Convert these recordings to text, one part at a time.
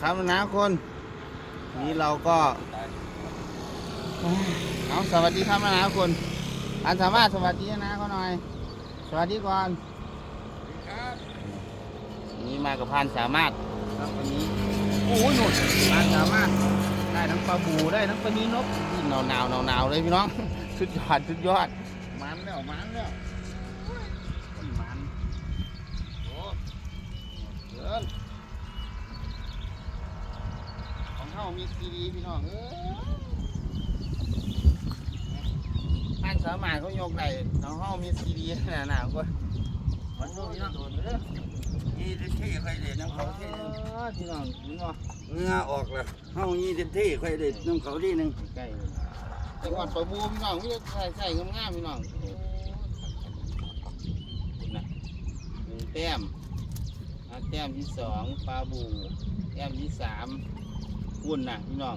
ครับนะคนนี้เราก็เอาสวัสดีครับนะคนอันสามารถสวัสดีนะเขาหน่อย สวัสดีก่อนครับนี่มากับพานสามารถครับวันนี้โอ้ยหนุนพานสามารถได้ทั้งปลาบูได้ทั้งปลานีนกที่หนาวหนาวหนาวหนาวๆเลยพี่น้องสุดยอดสุดยอดมันแล้วมันแล้วต้นมันโอ้เกินของเขา มีซีดีพี่น้องเอ้ยพานสามารถเขายกได้ของเขามีซีดีขนาดหนาวก็มันโดนพี่น้องโดนเลยยี่สิบที่ค่อยเด็ดน้ำเขาที่หนึงพี่น้องพี่น้องเหงื่อออกแล้วเฮายี่สิบที่ค่อยเด็ดน้ำเขาที่หนึงใกล้เลยจังหวัดปะบูพี่น้องพี่ใส่ใส่งามๆพี่น้องนะหนึ่งแต้มอะแต้มที่สองปลาบูแต้มที่สาม วุ่นนะพี่น้อง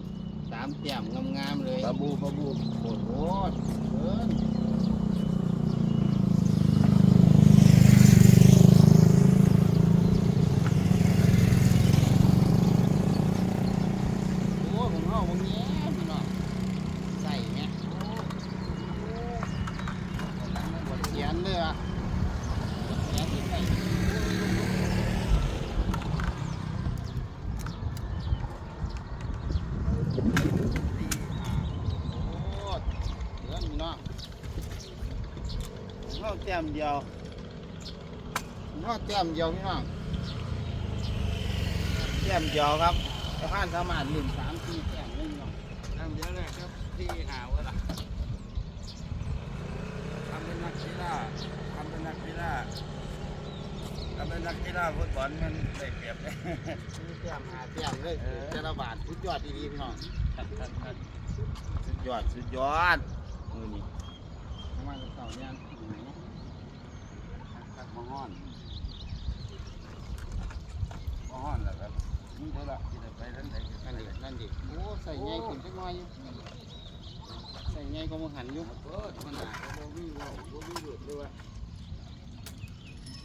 สามแต้มงามๆเลยปลาบูปลาบูโคตรโคตรเกินโอ้ของเราบางแย่พี่น้องใส่ไหมโอ้โอ้บดเขียนเลยอะเขียนที่ใส่โอ้เกินพี่น้องของเราแต้ มเดียวของเราแต้มเดียวพี่น้องแต้มเดียวครับสะพานสามารถลืมสามสี่แต้มเลยพี่น้องทำเดี๋ยวเลยครับที่หาวะล่ะทำเป็นนักกีฬาทำเป็นนักกีฬาทำเป็นนักกีฬาฟุตบอลมันได้เปรียบเลยมีแต้มหาแต้มเลยเออแต่ละบาทสุดยอดดีๆพี่น้องครับครับครับสุดยอดสุดยอดมือนี่ทำไมเราเต่าเนี่ย อยู่ไหนเนาะครับมาฮ้อนมาฮ้อนแล้วครับนี่เท่าละที่ได้ไปทั้งไหนนั่นดินั่นดิโอ้ใส่ใหญ่ขึ้นจักหน่อยอยู่ใส่ใหญ่ก็มึงหันอยู่เปิดมันหนาก็บ่มีเว่าบ่มีหยุดด้วยว่า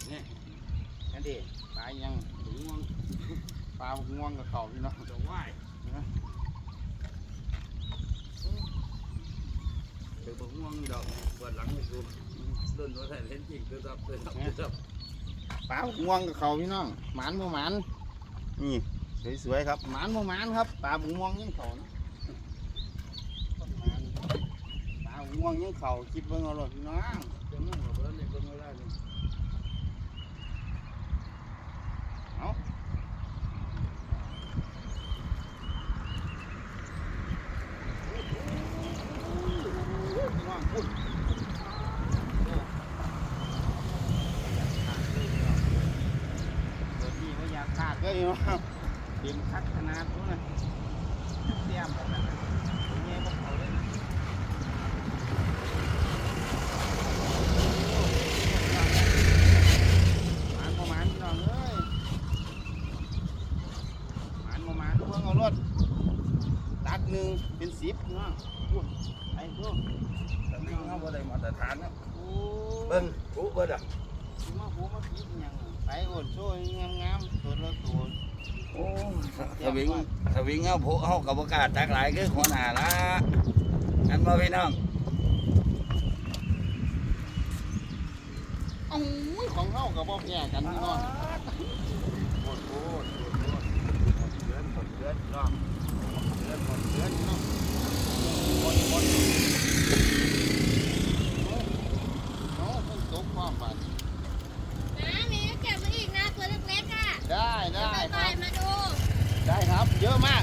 เนี่ยนั่นดิปลายังถึงง่วงปลาง่วงกับเขาพี่น้องจะไหวเดี๋ยวบอกง่วงดอกเปิดหลังให้ดู เดินรถไถเล่นจริงคือจับคือจับคือจับปลาง่วงกับเขาพี่น้องหมานบ่หมานนี่สวยๆครับหมานบ่หมานครับปลาบุงม่วงยังเขานะหมานปลาง่วงยังเขาคิดเบิ่งเอาหลดพี่น้องจะมุ่งกับเบิร์ดเลยก็ไม่ได้เลยพี่น้องพูดเปิดนี่ก็ อยากขาดเลยเนาะเต็มคัดขนาดนู้นนะเตรียมแบบนั้นเงี้ยพวกเขาเลยนะหมานประมาณพี่น้องเอ้ยหมานประมาณเพิ่งเอารถตักหนึ่งเป็นสิบเนาะพูดไอ้พวกแต่นี่เขาบ่ได้มาตรฐานเนาะโอ้เบิ้งปุ๊บเบิ้งอะมาหูมาพีดหยังไปโอดโซ่งาม โอ้สวิงสวิงเอาผู้เอากับประกล้าศตักหลายคือหัวหน้าละอันบ่พี่น้องเอ้าของเฮากับบ่แพ้กันพี่น้องโคตรโคตรโคตรเดือนหมดเดือนน้องเดือนหมดเดือนพี่น้องหมดหมด เอ้าเพิ่นตกความบาด นะมีเก็บมาอีกนะตัวเล็กๆอะ ได้ได้ ไป ค ต่ รั อย บ มาดู ได้ครับ เยอะมาก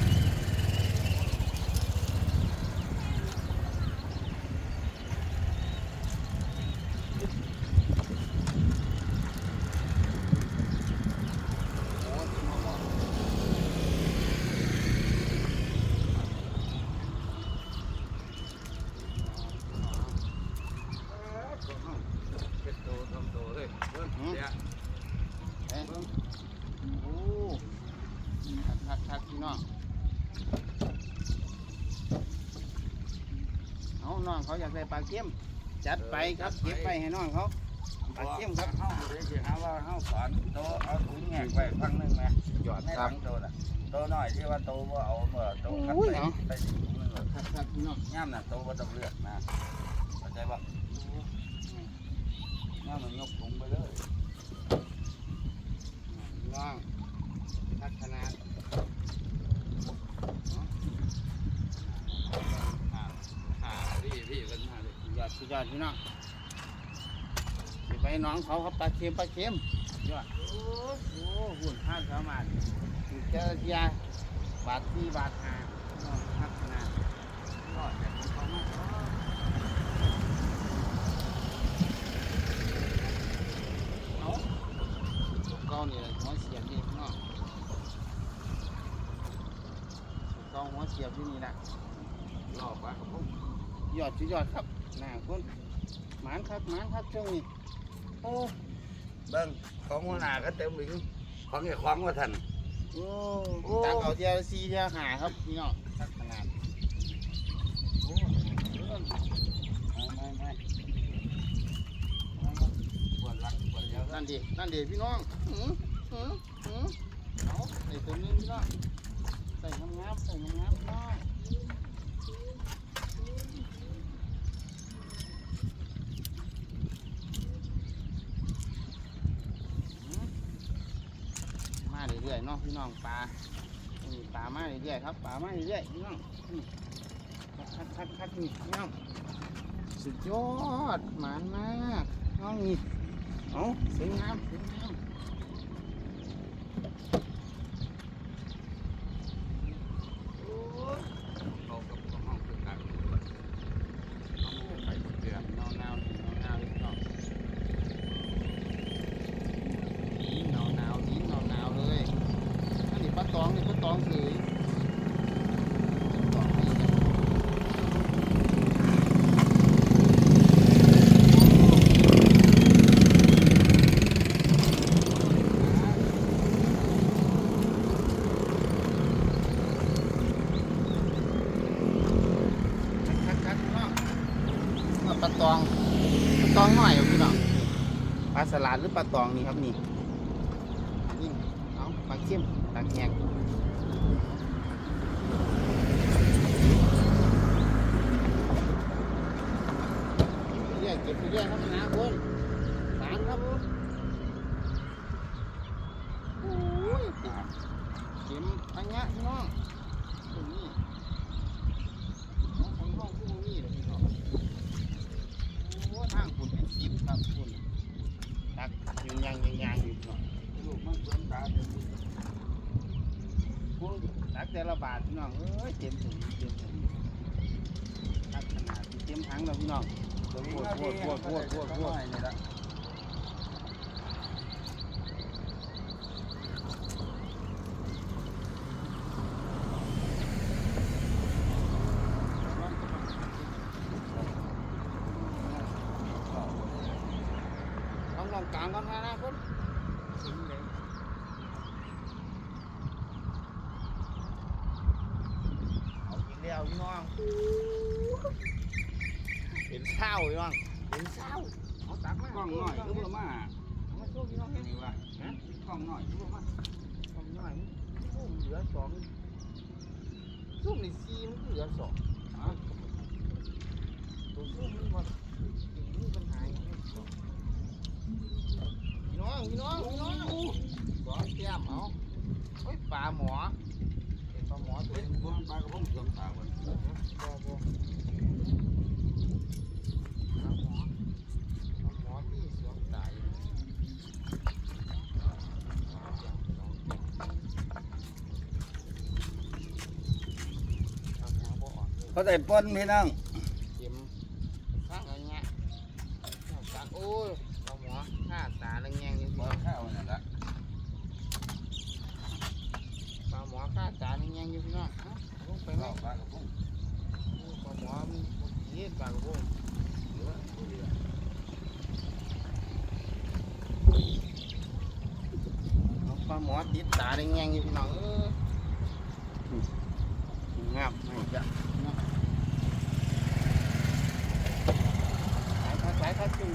เอ้ยโอ้คักคักๆๆพี่น้อง เอาน้องเขาอยากได้ปลาเค็มจัดไปครับเก็บไปให้น้องเขาปลาเค็มครับเฮาเดี๋ยวสิหาว่าเฮาสอนโตเอาถุงแงกไว้ฟังหนึงแหมยอดในคหรัลับงโตน่ะโตตัวน้อยที่ว่าโตว่าเอาเมื่อโตคัดไปไปสิถุงนึงเลยครับครับพี่น้องย่ามน่ะโตว่าต้องเลือกนะเข้าใจปะย่ามมันยกถุงไปเลยพี่น้องพัฒนาอ่าอ่าพี่พี่กันมาเลย สุ ดยอดสุดยอดพี่น้องเดี๋ยวไปน้องเขาครับปลาเค็มปลาเค็มยอดโอ้โหหุ่นท่านสามารถถึงเจอเทียบาทที่บาทหาพัฒนายอดจากของเขามากเอาเก้านี่แหละหัวเสียบนี่พี่น้องเก้าหัวเสียบที่นี่แหละรอบปะครับผมยอดสุดยอดครับ หน้าคนหมานครับหมานครับช่วงนี้โอ้เบิ้งของหัวหน้าก็เต็มอีกของไอ้ควางว่าท่านโอ้ตักเอาเทียวซีเทียวหาครับพี่น้องทักขนาดโอ้ไม่ไม่ปวดหลังปวดเยอะนั่นดินั่นดิพี่น้องหืมหืมหืมเอาใส่ตัวนึงพี่น้องใส่งามๆใส่งามๆพี่น้องหืมมาเรื่ อยๆเนาะพี่น้องปลานี่ปลามาเรื่อยๆครับปลามาเรื่อยๆพี่น้องคัดคัดคัดนี่พี่น้องสุดยอดหมานมากน้องนี่เอาสวยงามสวยงาม เขากับของห้องคือกัน ไปเดือดนอนาวๆนาวๆพี่น้องดีหนาวหนาวดีหนาวหนาวเลยอันนี้ปลาตองนี่ปลาตองคือตองนี่นะคัดคัดพี่น้อง ปลาตองปลาตองหน่อยครับพี่น้องนี่ปลาสลัดหรือ ปลาตองนี่ครับนี่นี่เอาปลาเข้มปลาแข็งเรื่อยเก็บไปเรื่อยครับนะคุณสามครับผมโอ้ยติดเข็มอันเนี้ยพี่น้องตรงนี้น้องของห้องผู้นี้เลยพี่น้อง โอ้ทางคุณเป็นสิบครับคุณตักยังยังยังยังอยู่เนาะ ลูกมันสวนตาเต็มที่ คุณตักแต่ละบาทพี่น้องเอ้ยเต็มถุงเต็มถุงตักขนาดที่เต็มถังแล้วพี่น้อง ตัวนี้ พวด ก็ พวดพวดพวดพวดพวด นี่ละ ลองลองกลางก่อนนะนะคุณเอาอีกแล้วพี่น้องเห็นเศร้าพี่น้องเห็นเศร้าเอาตักมากล้องน้อยคือบ่มาเอามาสู้พี่น้องเห็นนี่ว่าฮะกล้องน้อยคือบ่มาสองหน่อยซุ่มเหลือสองซุ่มในซีมันก็เหลือสองอะตัวซุ่มมันมันมีปัญหาอย่างนี้สอง พี่น้องพี่น้องพี่น้องสองแก้มเอาเฮ้ยปลาหมอเป็นปลาหมอตัวเฮ้ยนึงบ่ปลากระพงสวนตาบ่บ่บ่ปลาหมอปลาหมอที่สวมตายปลาหมอบ่ออกเลยเขาได้ป้นพี่น้องเข็มข้างอะไรเงี้ยจักโอ้ยเอาหมอฆ่าตาละแงงนี่ บ่ บ่ ข้าวนั่นละ ปลาหมอฆ่าตาละแงง อยู่พี่น้องเอ้าลงไปไหมปลากระพงปลาหมอมันบ่กินปลากระพงเหลือเหลือเอาปลาหมอติดตาละแงงอยู่พี่น้องเอองามไม่จะเนาะสายคัดสายคัดจุ่ม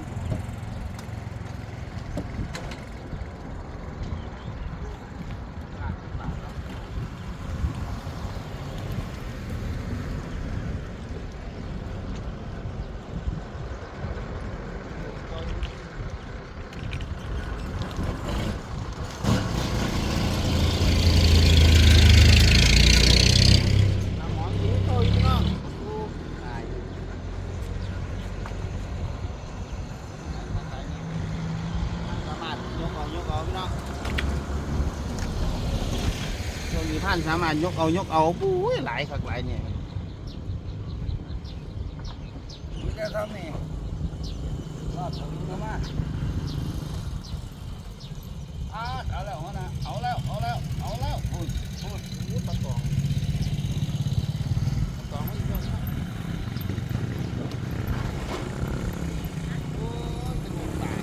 บาทบาทเนาะ ท่านสามารถยกเอายกเอาปุ้ยหลายขักหลายเนี่ยมีแต่ทำนี่รอดถึงมาอ่าเอาแล้วนะเอาแล้วเอาแล้วเอาแล้วพูดพูด นี่ปลาตองปลาตองไม่ยกโอ้ยเป็นวงตาย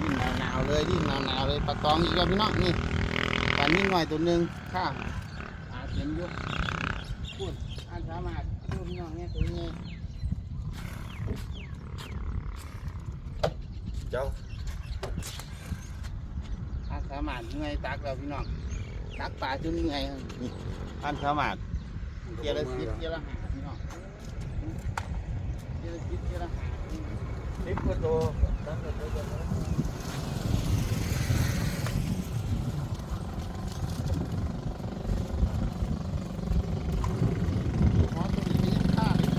ดิ้นหนาวๆเลยดิ้นหนาวๆเลย ปลาตองอีกแล้วพี่น้องนี่ปลานิ่งหน่อยตัวหนึ่งข้าอาเข็มอยุบพูดอันสามารถพูดพี่น้องเนี่ยตัวนี้เจ้าอันสามารถเหนื่อยตักแล้วพี่น้องตักปลาจนเหนื่อยนี่อันสามารถเจยร์ละสิบเจยร์ละห้าพี่น้องเจยร์ละสิบเจยร์ละห้าสิบกว่าตัวตั้งแต่ตัวจะ ขอตัวนี้ยังข้าเลย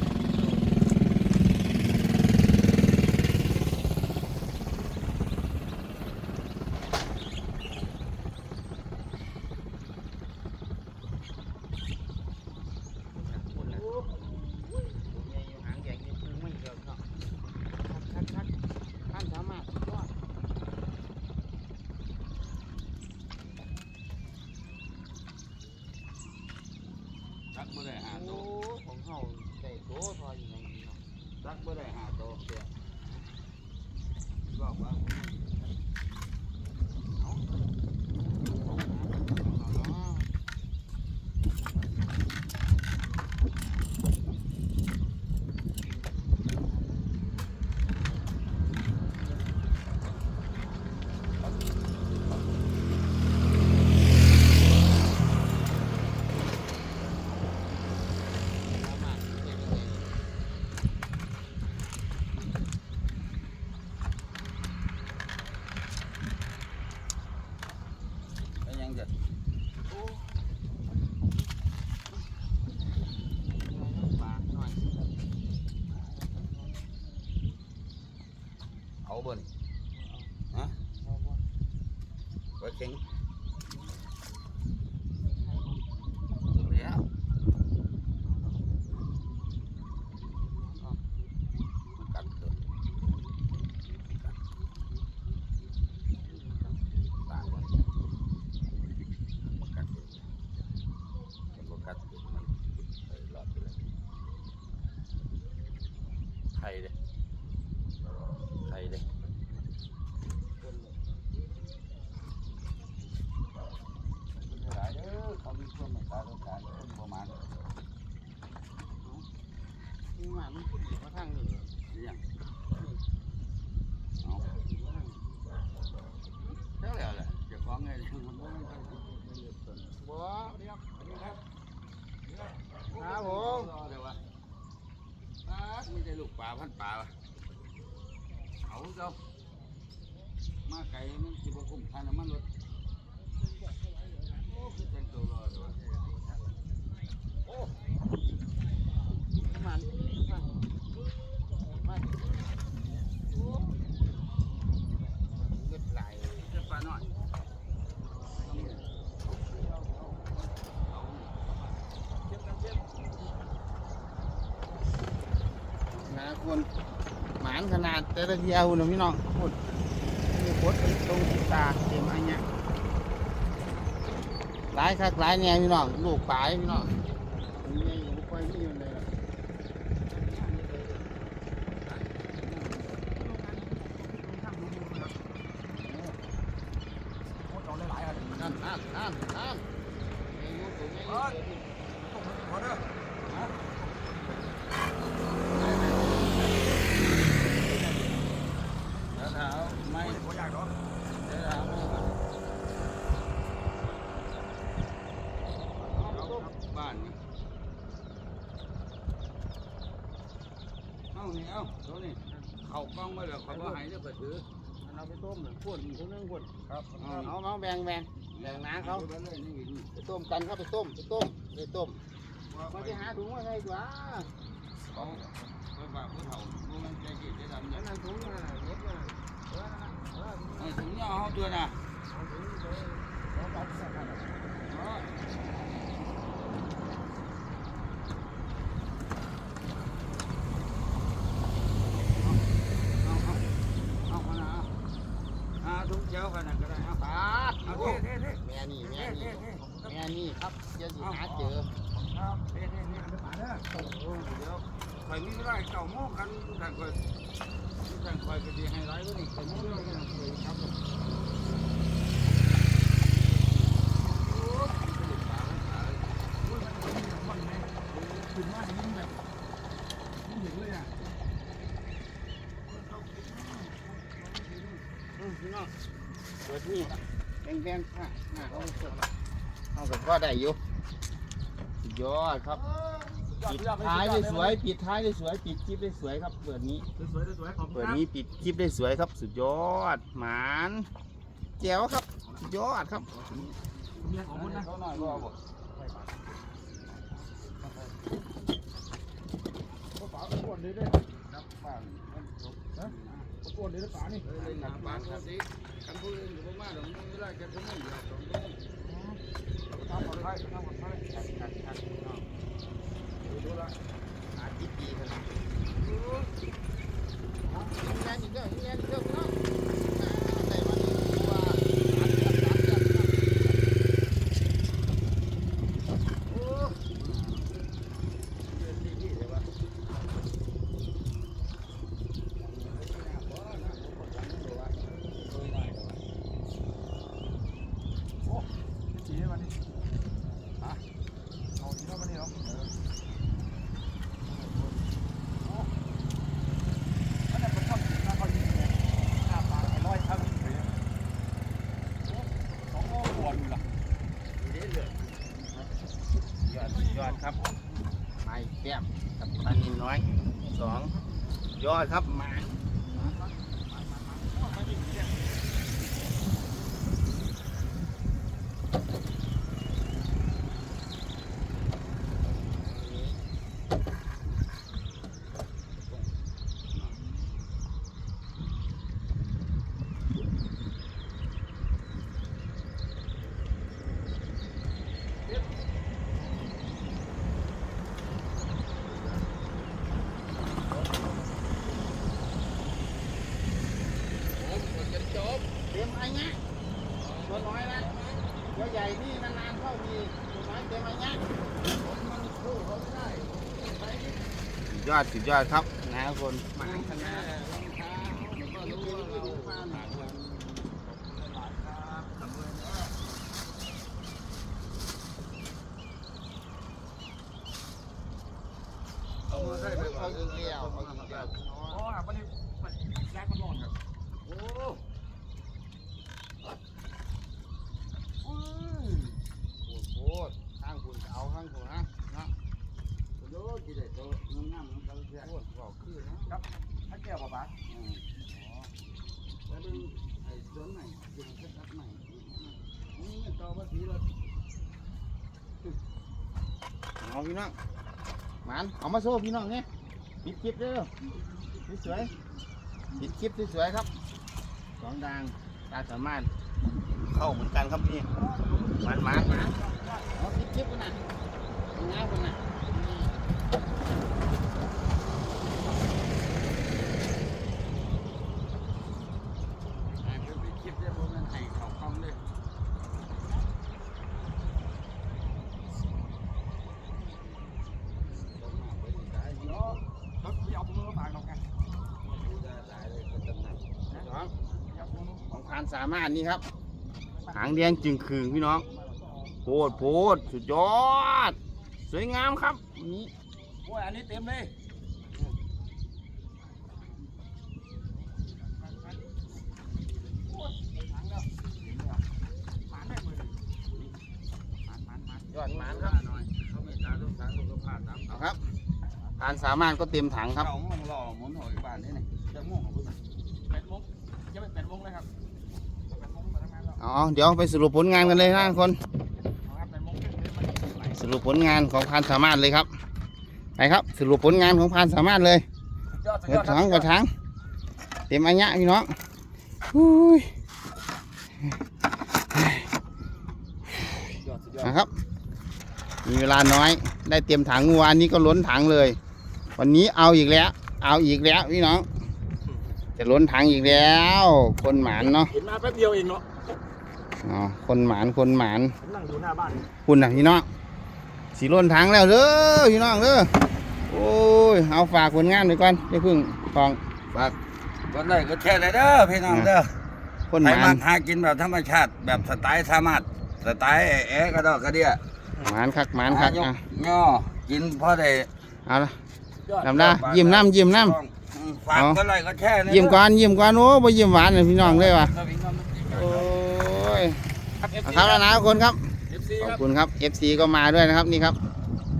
พูดนะตัวใหญ่อยู่หางแดงนี่คือไม่เกี่ยวเนาะคักคักคักท่านสามารถรอด ตักไม่ได้หาโอ้ตัวของเขาได้โตพออยู่ในนี้เนาะตักไม่ได้หาตัวเสียบอกว่า ก็ยังจะเอาบ่นฮะไว้เข็งแล้วมันกัดเถอะกัดตายมันมันกัดเถอะมันบ่กัดเถอะมันไปรอดไปเลย ไข่เลยไข่เลยหลายเด้อเขามีคนมาขายรถขายคนประมาณนี่มามันขึ้นมาทางนี้นี่ยังเอาแล้วแล้วแหละเจะฟ้าของไงมันบ่มันต้องเลือกต้น บัว ครับครับ ครับผม เดี๋ยววะปลาไม่ใช่ลูกปลา พันปลาวะเอาเจ้ามาไก่มันจิบกุ้มค่าน้ำมันรถโอ้คือแต่งตัวรอเดี๋ยววะ มันมันมันโอ้เกิดไหล เจ้าปลาหน่อยเอา นะคนหมานขนาด แต่ละเทียวนะพี่น้องพูดมีโคตรตรงตาเต็มอันเนี้ยหลายคักหลายแนวพี่น้องลูกปลายพี่น้องนี่ยังอยู่ค่อยมีอยู่เลยล่ะนั่นนั่นนั่นนั่นอายุตัวนี้อายุ เดี๋ยวเท้าไม่เดี๋ยวเท้าไม่บ้านนี่ เอานี่เอาตัวนี้เข้า กล้องมาแล้วเขาบ่ให้เด้อไปถือเอาไปต้มหนึ่งขวดอีกคนนึงขวดครับเอาเอาแบ่งแบ่งแบ่งน้าเขาไปเลยนี่นี่ไปต้มกันครับไปต้มไปต้มไปต้มมาไปหาถุงมาให้ดีกว่าเขาไปฝากผู้เฒ่าผู้มันใจดีใจดำอัเนี่ยนนั้นถุงน่ะเล็กน่ะเออเออไอ้ถุงยาเฮาตัวน่ะเอาถุงไปเอาตัดใส่กันอ๋อเอาเอาเอาขนาดอ่าถุงเจียวขนาดก็ได้เอา ปาด เอา โอ้ เท่เท่เท่ แม่นี่แม่นี่แม่นี่ครับเดี๋ยวสิหาเจอ ครับเท่เท่เท่มาเด้อโอ้เดี๋ยวข่อยมี เก่าโมงกันทุกท่านข่อยท่านข่อยก็สิให้หลายกว่านี้ข่อยมีเวลากันข่อยครับผมโอ้ยมันเป็นปลามันขายถึงว่ายิ่งแบบยิ่งเห็นเลยอะอืมพี่น้องเปิดนี่แบ่งแบ่งค่ะหน้าเขาเอาแบบว่าได้อยู่ยอดครับ ปิดท้ายได้สวย ปิดท้ายได้สวย ปิดคลิปได้สวยครับเปิดนี้ สวยสวยขอบคุณเปิดครับนี้ปิดคลิปได้สวยครับ สุดยอด หมานแจ๋วครับ สุดยอดครับ เมียของคุณนะ เขาหน่อยก็บอก เขาฝาเขาปวดเลยด้วย นับบ้านมันจบนะ เขาปวดเลยฝานี่ เอ้ยเลยหนักบ้านเขาสิคันผู้อื่นก็บ่มาดอกมีเวลาแค่ชั่วโมงเดียวสองชั่วโมง ทำหมดไทยทำหมดไทย ชัดชัดชัดพี่น้องดูดูละอาทิตย์ดีขนาดนี้เอายิงแรงอีกเด้อยิงแรงอีกเด้อพี่น้องอ่าได้มาดีกว่าสามเดือนสามเดือนครับโอ้ เดือนที่ที่เลยวะ จีวันนี้อะเอาทีละวันนี้เหรออันนั้นเป็นข้าวหน้าข้าวยิงเนี่ยหน้าปลาไอ้ร้อยข้าวยิงเลยสองโลปวดอยู่ล่ะ ยอดยอดครับไม้แก้มกับปลานินน้อยสองยอดครับหมา อ้เงี้ยตัวน้อยนะตัวใหญ่นี่นานๆเข้ามีตัวน้อยเต็มไอ้เงี้ยมันสู้เขาไม่ได้สุดยอดสุดยอดครับนะคนหมาขนาดรองเท้ามันก็รู้ว่าเราหนักวันหลายครับสำเร็จแล้วเอามาได้ไหม เขายิงเลี้ยวเขายิงเลี้ยว อ๋อวันนี้แรกมันร้อนครับ โอ้ โอ้โหข้างคุณเอาข้างคุณนะนะ โหจีได้ตัวงามๆของเขาเสีย โอ้โหบอกคือนะครับ ถ้าแก้วป่ะป๊า แล้วดูไอ้ต้นไหนดูแค่ตัดใหม่นี่มันต่อภาษีรถ เอาพี่น้องหมันเอามาโซ่พี่น้องเนี่ยปิดคลิปเด้อสวยๆปิดคลิปสวยๆครับสองดังตาสามารถเข้าเหมือนกันครับพี่หมันหมันหมันเอาปิดคลิปกันนะง่ายกันนะ ไอ้เป็นไปคิดได้บ่แม่นให้เขาคำเลยต้องมาไปได้ เดี๋ยวรถพี่เอาผมมาฝากเราไง ได้ได้เลยก็ตำหนัก น้อง เอาผม ของพาน สามารถนี่ครับ หางแดงจึงคืงพี่น้องโพดโพดสุดยอด สวยงามครับวันนี้โอ้ยอันนี้เต็มเลยยอดหมานครับหน่อยเขาไม่ตาต้องสารสุขภาพตามเอาครับพานสามารถก็เต็มถังครับเก้าโมงรอหมุนหอยบ้านนี่นี่จะโมงของคุณแปดโมงยังไม่แปดโมงเลยครับ อ๋อเดี๋ยวไปสรุปผลงานกันเลยนะทุกคนเอาครับแปดโมงครึ่งเลยมันไหลสรุปผลงานของพานสามารถเลยครับไปครับสรุปผลงานของพานสามารถเลยยอดสุดเปิยดอดครัถังเปิดถังเต็มอันยะพี่น้องอุ้ยยอดสุดยอดนะครับ มีเวลาน้อย ได้เตรียมถังเมื่อวานนี้ก็ล้นถังเลย วันนี้เอาอีกแล้ว เอาอีกแล้วพี่น้อง จะล้นถังอีกแล้ว คนหมานเนาะ เห็นมาแป๊บเดียวเองเนาะ อ๋อคนหมานคนหมานผมนั่งอยู่หน้าบ้าน คุณนะพี่น้องสีล้นถังแล้วเด้อพี่น้องเด้อโอ้ยเอาฝากผลงานไปก่อนอย่าเพึ่งฟอง ฝากกดไลค์กดแชร์เลยเด้อพี่น้องเด้อคนหใครมานมาหากินแบบธรรมชาติ แบบสไตล์สามารถสไตล์แอะกระดอกกระเดียหมานคักหมานคักยกอะย่อกินพอได้เอาละยอดลำดายิ้มน้ำยิ้มน้อืมฝากกดไลค์กดแชร์เลยำยิ้มก่อนยิ้มก่อนโอ้บ่ยิ้มหวานเลยพี่น้องเลยว่ะ โอ้ ยครับเอาครับแล้วนะทุกคนครับ FC ขอบครับคุณครับ FC ก็มาด้วยนะครับนี่ครับ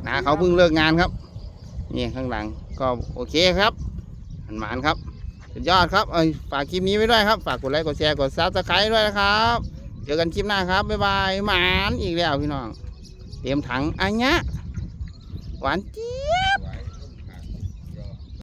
นาเขาเพิ่งเลิกงานครับ นี่ข้างหลังก็โอเคครับหันหมานครับสุดยอดครับเอ้ยฝากคลิปนี้ไว้ด้วยครับ ฝากกดไลค์กดแชร์กดซับสไครต์ด้วยนะครับเจอกันคลิปหน้าครับบ๊ายบายหมานอีกแล้วพี่น้องเตรียมถังอันเนี้ยหวานเจี๊ย